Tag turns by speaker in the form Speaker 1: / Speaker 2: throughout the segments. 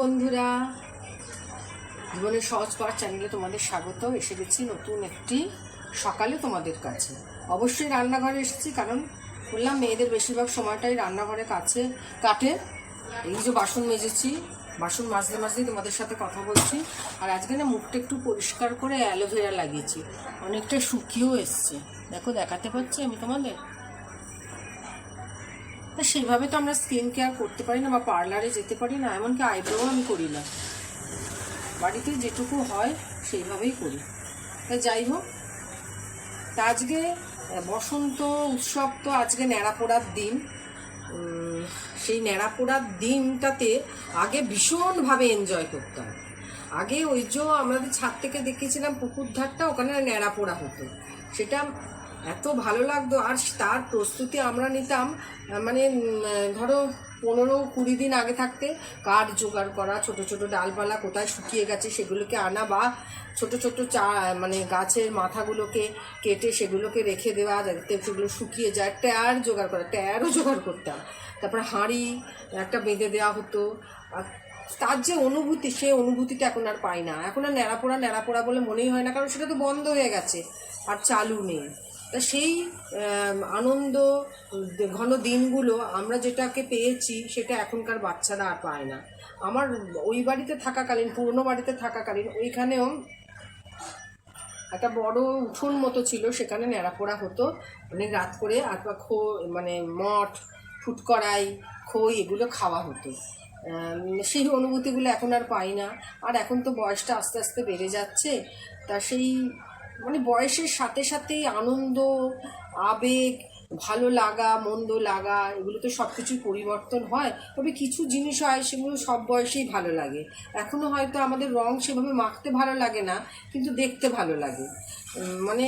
Speaker 1: বন্ধুরা। জীবনের সহজ পাওয়ার চ্যানেলে তোমাদের স্বাগত। এসে গেছি নতুন একটি সকালে তোমাদের কাছে। অবশ্যই রান্নাঘরে এসেছি কারণ বললাম মেয়েদের বেশিরভাগ সময়টাই রান্নাঘরে কাছে কাটে। এই যে বাসন মেজেছি, বাসন মাজতে মাজতেই তোমাদের সাথে কথা বলছি। আর আজকে না মুখটা একটু পরিষ্কার করে অ্যালোভেরা লাগিয়েছি। অনেকটা শুকিয়েও এসছে। দেখো, দেখাতে পাচ্ছি আমি তোমাদের? তা সেইভাবে তো আমরা স্কিন কেয়ার করতে পারি না বা পার্লারে যেতে পারি না, এমনকি আইব্রো আমি করি না। বাড়িতে যেটুকু হয়, সেইভাবেই করি। তা যাই হোক, তা আজকে বসন্ত উৎসব তো আজকে ন্যাড়া পোড়ার দিন। সেই ন্যাড়া পোড়ার দিনটাতে আগে ভীষণভাবে এনজয় করতাম আগে ওই যে আমাদের ছাদ থেকে দেখেছিলাম পুকুর ধারটা, ওখানে ন্যাড়া পোড়া হতো। সেটা এত ভালো লাগতো। আর তার প্রস্তুতি আমরা নিতাম মানে ধরো পনেরো কুড়ি দিন আগে থাকতে কাঠ জোগাড় করা, ছোট ছোট ডালপালা কোথায় শুকিয়ে গেছে সেগুলোকে আনা বা ছোট ছোট চা মানে গাছের মাথাগুলোকে কেটে সেগুলোকে রেখে দেওয়া যাতে সেগুলো শুকিয়ে যায়। ট্যার জোগাড় করা, ট্যারও জোগাড় করতাম। তারপর হাঁড়ি একটা বেঁধে দেওয়া হতো। আর তার যে অনুভূতি, সে অনুভূতিটা এখন আর পাই না। এখন আর ন্যাড়াপোড়া ন্যাড়াপোড়া বলে মনেই হয় না, কারণ সেটা তো বন্ধ হয়ে গেছে। আর চালু নেই। তা সেই আনন্দ ঘন দিনগুলো আমরা যেটাকে পেয়েছি, সেটা এখনকার বাচ্চারা আর পায় না। আমার ওই বাড়িতে থাকাকালীন, পুরনো বাড়িতে থাকাকালীন, ওইখানেও একটা বড় উঠোন মতো ছিল, সেখানে ন্যাড়াপোড়া হতো। অনেক রাত করে আর খো মানে মঠ, ফুটকড়াই, খই এগুলো খাওয়া হতো। সেই অনুভূতিগুলো এখন আর পাই না। আর এখন তো বয়সটা আস্তে আস্তে বেড়ে যাচ্ছে। তা সেই মানে বয়সের সাথে সাথে আনন্দ আবেগ ভালো লাগা, মন্দ লাগা এগুলো তো সব কিছুই পরিবর্তন হয়। তবে কিছু জিনিস হয় সেগুলো সব বয়সেই ভালো লাগে। এখনও হয়তো আমাদের রং সেভাবে মাখতে ভালো লাগে না, কিন্তু দেখতে ভালো লাগে। মানে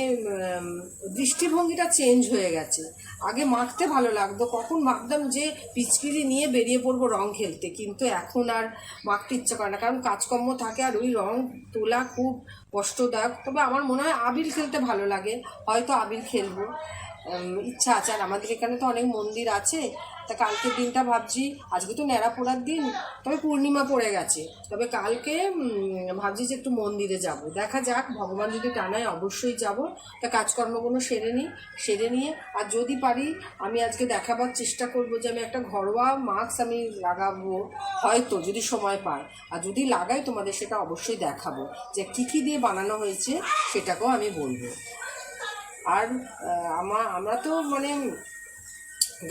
Speaker 1: দৃষ্টিভঙ্গিটা চেঞ্জ হয়ে গেছে। আগে মাখতে ভালো লাগতো, কখন ভাবতাম যে পিচকিরি নিয়ে বেরিয়ে পড়ব রং খেলতে, কিন্তু এখন আর মাখতে ইচ্ছা করে না। কারণ কাজকর্ম থাকে আর ওই রং তোলা খুব কষ্টদায়ক। তবে আমার মনে হয় আবির খেলতে ভালো লাগে, হয়তো আবির খেলব। ইচ্ছা আছে। আর আমাদের এখানে তো অনেক মন্দির আছে। তা কালকের দিনটা ভাবছি, আজকে তো ন্যাড়া পোড়ার দিন, তবে পূর্ণিমা পড়ে গেছে। তবে কালকে ভাবছি যে একটু মন্দিরে যাব। দেখা যাক, ভগবান যদি টানায় অবশ্যই যাব। তা কাজকর্মগুলো সেরে নিই, সেরে নিয়ে। আর যদি পারি, আমি আজকে দেখাবার চেষ্টা করব যে আমি একটা ঘরোয়া মাস্ক আমি লাগাবো, হয়তো যদি সময় পাই। আর যদি লাগাই তোমাদের সেটা অবশ্যই দেখাবো যে কী কী দিয়ে বানানো হয়েছে, সেটাকেও আমি বলব। আর আমার আমরা তো মানে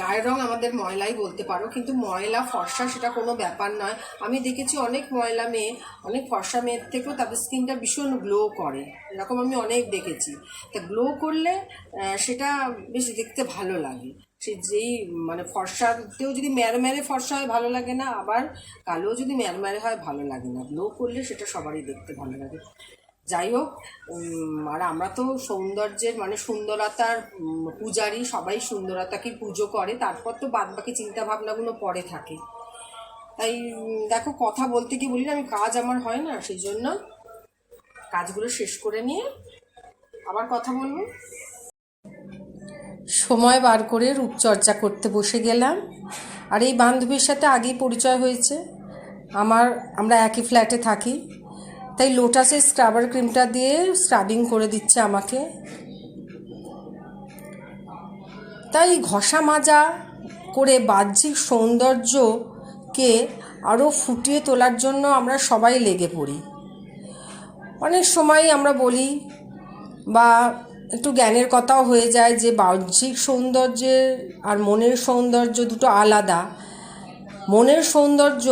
Speaker 1: গায়ের রং আমাদের ময়লাই বলতে পারো, কিন্তু ময়লা, ফর্সা সেটা কোনো ব্যাপার নয়। আমি দেখেছি অনেক ময়লা মেয়ে, অনেক ফর্সা মেয়ের থেকেও তাদের স্কিনটা ভীষণ গ্লো করে। এরকম আমি অনেক দেখেছি। তা গ্লো করলে সেটা বেশ দেখতে ভালো লাগে। সে যেই মানে ফর্সাতেও যদি ম্যারম্যারে ফর্সা হয় ভালো লাগে না, আবার কালো যদি ম্যারম্যারে হয় ভালো লাগে না। গ্লো করলে সেটা সবারই দেখতে ভালো লাগে। যাই হোক আর আমরা তো সৌন্দর্যের মানে সুন্দরতার উম, পূজারি সবাই সুন্দরতাকে পুজো করে তারপর তো বাদ বাকি চিন্তা ভাবনাগুলো পরে থাকে। তাই দেখো কথা বলতে গিয়ে বলি না আমি কাজ আমার হয় না সেই জন্য কাজগুলো শেষ করে নিয়ে আবার কথা বলব। সময় বার করে রূপচর্চা করতে বসে গেলাম। আর এই বান্ধবীর সাথে আগেই পরিচয় হয়েছে। আমার আমরা একই ফ্ল্যাটে থাকি। তাই লোটাসের স্ক্রাবার ক্রিমটা দিয়ে স্ক্রাবিং করে দিচ্ছে আমাকে। তাই ঘষা মাজা করে বাহ্যিক সৌন্দর্যকে আরও ফুটিয়ে তোলার জন্য আমরা সবাই লেগে পড়ি। অনেক সময় আমরা বলি বা একটু জ্ঞানের কথাও হয়ে যায় যে বাহ্যিক সৌন্দর্যের আর মনের সৌন্দর্য দুটো আলাদা। মনের সৌন্দর্য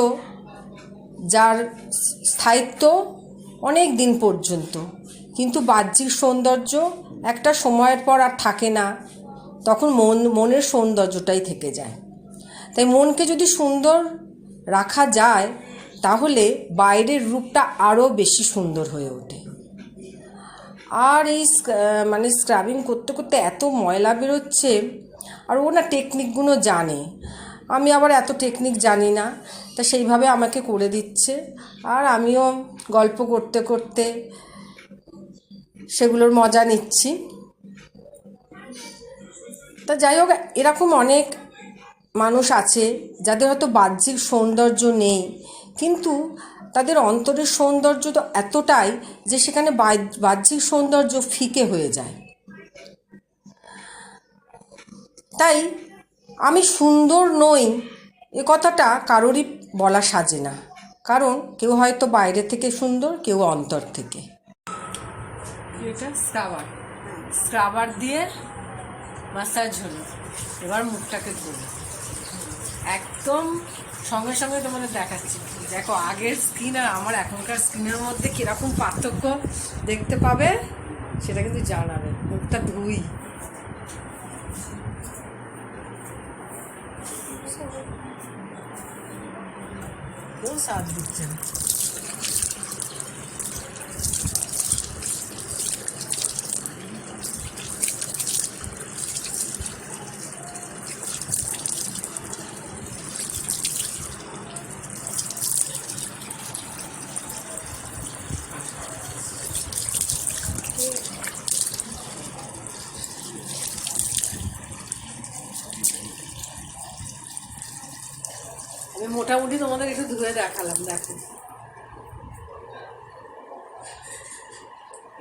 Speaker 1: যার স্থায়িত্ব অনেক দিন পর্যন্ত। কিন্তু বাহ্যিক সৌন্দর্য একটা সময়ের পর আর থাকে না। তখন মন, মনের সৌন্দর্যটাই থেকে যায়। তাই মনকে যদি সুন্দর রাখা যায়, তাহলে বাইরের রূপটা আরও বেশি সুন্দর হয়ে ওঠে। আর এই মানে স্ক্রাবিং করতে করতে এত ময়লা বেরোচ্ছে, আর ও না টেকনিকগুলো জানে। আমি আবার এত টেকনিক জানি না, তা সেইভাবে আমাকে করে দিচ্ছে। আর আমিও গল্প করতে করতে সেগুলোর মজা নিচ্ছি। তা যাই হোক, এরকম অনেক মানুষ আছে যাদের হয়তো বাহ্যিক সৌন্দর্য নেই, কিন্তু তাদের অন্তরের সৌন্দর্য তো এতটাই যে সেখানে বাহ্যিক সৌন্দর্য ফিকে হয়ে যায়। তাই আমি সুন্দর নই, এ কথাটা কারোরই বলা সাজে না। কারণ কেউ হয়তো বাইরে থেকে সুন্দর, কেউ অন্তর থেকে। এটা স্ক্রাবার। স্ক্রাবার দিয়ে মাসাজ হলো। এবার মুখটাকে ধরো একদম সঙ্গে সঙ্গে তোমাদের দেখাচ্ছি। দেখো, আগের স্কিন আর আমার এখনকার স্কিনের মধ্যে কীরকম পার্থক্য দেখতে পাবে, সেটা কিন্তু জানাবে। মুখটা ধুই। ও সাজ দিচ্ছে না আমি মোটামুটি ধুয়ে দেখালাম দেখো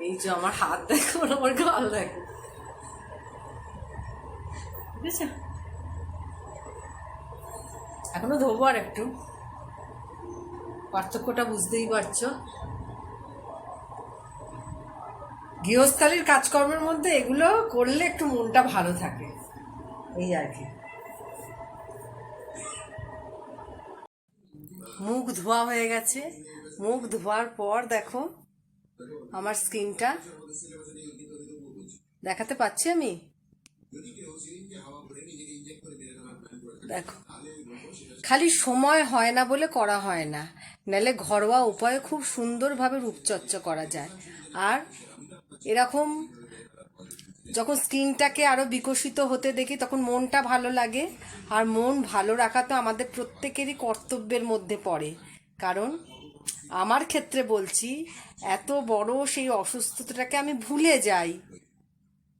Speaker 1: এই যে আমার হাত দেখো আমার গাল দেখো এখনও ধোবো আর একটু। পার্থক্যটা বুঝতেই পারছ। গৃহস্থালির কাজকর্মের মধ্যে এগুলো করলে একটু মনটা ভালো থাকে। এই আর কি। মুখ ধোয়া হয়ে গেছে। মুখ ধোয়ার পর দেখো আমার স্কিনটা। দেখাতে পাচ্ছি আমি? দেখো, খালি সময় হয় না বলে করা হয় না। নালে ঘরোয়া উপায়ে খুব সুন্দরভাবে রূপচর্চা করা যায়। আর এরকম যখন স্কিনটাকে আরও বিকশিত হতে দেখি, তখন মনটা ভালো লাগে। আর মন ভালো রাখা তো আমাদের প্রত্যেকেরই কর্তব্যের মধ্যে পড়ে। কারণ আমার ক্ষেত্রে বলছি, এত বড় সেই অসুস্থতাটাকে আমি ভুলে যাই।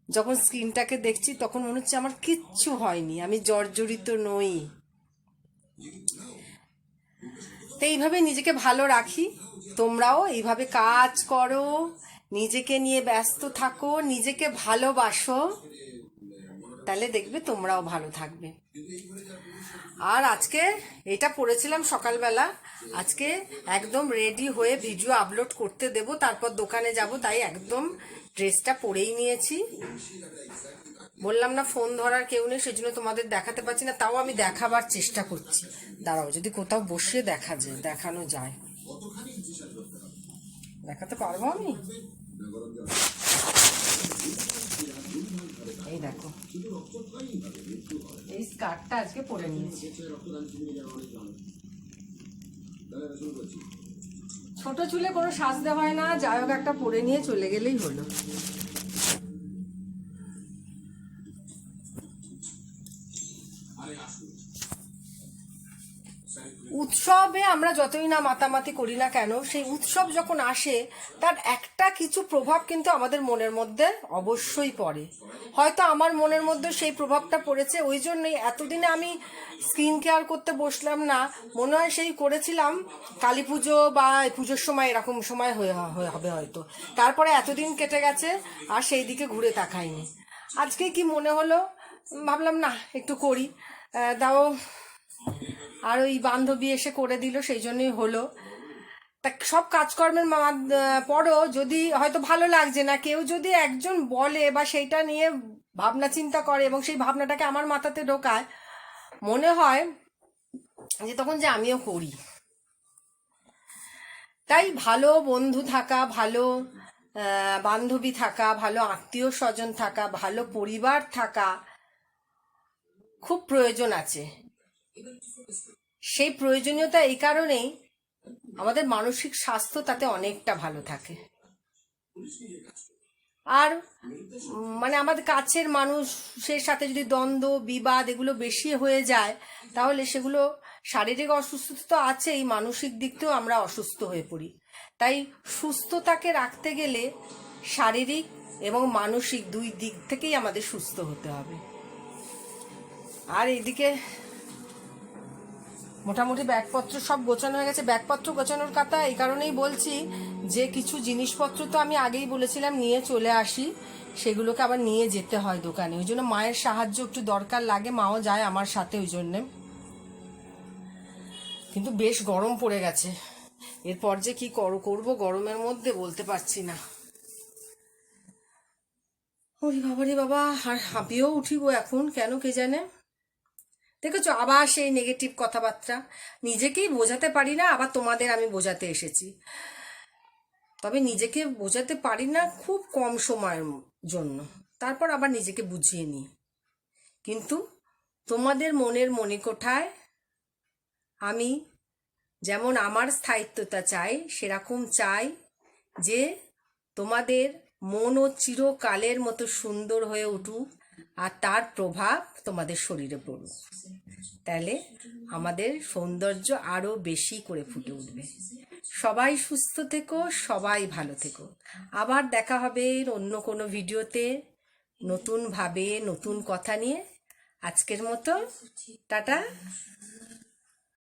Speaker 1: যখন স্কিনটাকে দেখছি, তখন মনে হচ্ছে আমার কিচ্ছু হয়নি, আমি জর্জরিত নই। তো এইভাবে নিজেকে ভালো রাখি। তোমরাও এইভাবে কাজ করো নিজেকে নিয়ে ব্যস্ত থাকো, নিজেকে ভালোবাসো। তাহলে দেখবে তোমরাও ভালো থাকবে। আর আজকে এটা পড়েছিলাম সকালবেলা। আজকে একদম রেডি হয়ে ভিডিও আপলোড করতে দেব, তারপর দোকানে যাব, তাই একদম ড্রেসটা পরেই নিয়েছি। বললাম না ফোন ধরার কেউ নেই, সেজন্য তোমাদের দেখাতে পারছি না, তাও আমি দেখাবার চেষ্টা করছি। দাঁড়াও, যদি কোথাও বসে দেখা যায়, দেখানো যায়। দেখাতে পারব আমি? এই দেখো। এই স্কার্টটা আজকে পরে নিয়েছি। ছোট চুলে কোনো সাজতে হয় না, যাই হোক একটা পরে নিয়ে চলে গেলেই হলো। উৎসবে আমরা যতই না মাতামাতি করি না কেন, সেই উৎসব যখন আসে, তার একটা কিছু প্রভাব কিন্তু আমাদের মনের মধ্যে অবশ্যই পড়ে। হয়তো আমার মনের মধ্যে সেই প্রভাবটা পড়েছে, ওই জন্যই এতদিনে আমি স্কিন কেয়ার করতে বসলাম না। মনে হয় সেই করেছিলাম, কালী পুজো বা পুজোর সময় এরকম সময় হয়ে হবে হয়তো। তারপরে এতদিন কেটে গেছে, আর সেই দিকে ঘুরে তাকাইনি। আজকে কি মনে হলো? ভাবলাম না, একটু করি। তাও আর ওই বান্ধবী এসে করে দিল, সেই জন্যই হলো। তা সব কাজকর্মের পরও যদি হয়তো ভালো লাগছে না, কেউ যদি একজন বলে বা সেইটা নিয়ে ভাবনা চিন্তা করে এবং সেই ভাবনাটাকে আমার মাথাতে ঢোকায়, মনে হয় যে তখন যে আমিও করি। তাই ভালো বন্ধু থাকা, ভালো বান্ধবী থাকা, ভালো আত্মীয় স্বজন থাকা, ভালো পরিবার থাকা খুব প্রয়োজন আছে। সেই প্রয়োজনীয়তা এই কারণেই আমাদের মানসিক স্বাস্থ্য তাতে অনেকটা ভালো থাকে। আর মানে আমাদের কাছের মানুষের সাথে যদি দ্বন্দ্ব, বিবাদ এগুলো বেশি হয়ে যায়, তাহলে সেগুলো শারীরিক অসুস্থতা তো আছেই, মানসিক দিক থেকেও আমরা অসুস্থ হয়ে পড়ি। তাই সুস্থতাকে রাখতে গেলে শারীরিক এবং মানসিক দুই দিক থেকেই আমাদের সুস্থ হতে হবে। আর এদিকে মোটামুটি ব্যাগপত্র সব গোছানো হয়ে গেছে। ব্যাগপত্র গোছানোর কথা এই কারণেই বলছি যে কিছু জিনিসপত্র তো আমি আগেই বলেছিলাম নিয়ে চলে আসি। সেগুলোকে আবার নিয়ে যেতে হয় দোকানে। ওই জন্য মায়ের সাহায্য একটু দরকার লাগে, মাও যায় আমার সাথে ওই জন্যে। কিন্তু বেশ গরম পড়ে গেছে। এরপর যে কি কর- করব গরমের মধ্যে বলতে পারছি না। ওরে বাবা রে বাবা, আর হাঁপিয়েও উঠিব এখন, কেন কে জানে? দেখেছ, আবার সেই নেগেটিভ কথাবার্তা। নিজেকেই বোঝাতে পারি না, আবার তোমাদের আমি বোঝাতে এসেছি। তবে নিজেকে বোঝাতে পারি না খুব কম সময়ের জন্য। তারপর আবার নিজেকে বুঝিয়ে নিই। কিন্তু তোমাদের মনের মণিকোঠায় আমি যেমন আমার স্থায়িত্বতা চাই, সেরকম চাই যে তোমাদের মনও চিরকালের মতো সুন্দর হয়ে উঠুক। আর তার প্রভাব তোমাদের শরীরে পড়ুক তাহলে আমাদের সৌন্দর্য আরও বেশি করে ফুটে উঠবে। সবাই সুস্থ থেকো, সবাই ভালো থেকো। আবার দেখা হবে অন্য কোনো ভিডিওতে নতুনভাবে নতুন কথা নিয়ে। আজকের মতো টাটা।